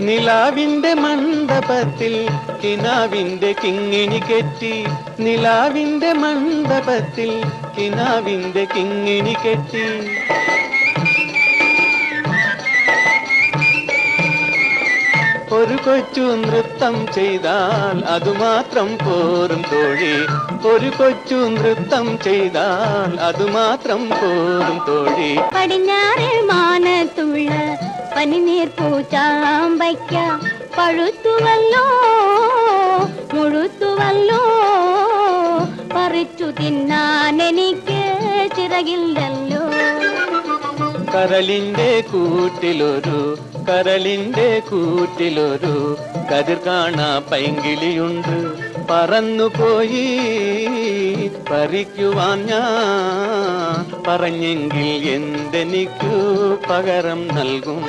നിലാവിന്റെ മണ്ഡപത്തിൽ കിനാവിന്റെ കിങ്ങിണി കെട്ടി. നിലാവിന്റെ മണ്ഡപത്തിൽ കിനാവിന്റെ കിങ്ങിണി കെട്ടി. ഒരു കൊച്ചു നൃത്തം ചെയ്താൽ അതുമാത്രം പോരും തോഴി. ഒരു കൊച്ചു നൃത്തം ചെയ്താൽ അതുമാത്രം പോരും തോഴി. പടിഞ്ഞാറ് മാനത്തുള്ള പനിനീർ പൂച്ചാമ്പയ്ക്ക പഴുത്തുവല്ലോ മുഴുത്തുവല്ലോ. പറിച്ചു തിന്നാൻ എനിക്ക് ചിറകില്ലല്ലോ. കരളിന്റെ കൂട്ടിലൊരു കരളിന്റെ കൂട്ടിലൊരു. കതിർ കാണാ പൈങ്കിളിയുണ്ട്. പറന്നുപോയി പറിക്കുവാൻ ഞാൻ പറഞ്ഞെങ്കിൽ എന്തെനിക്കു പകരം നൽകും.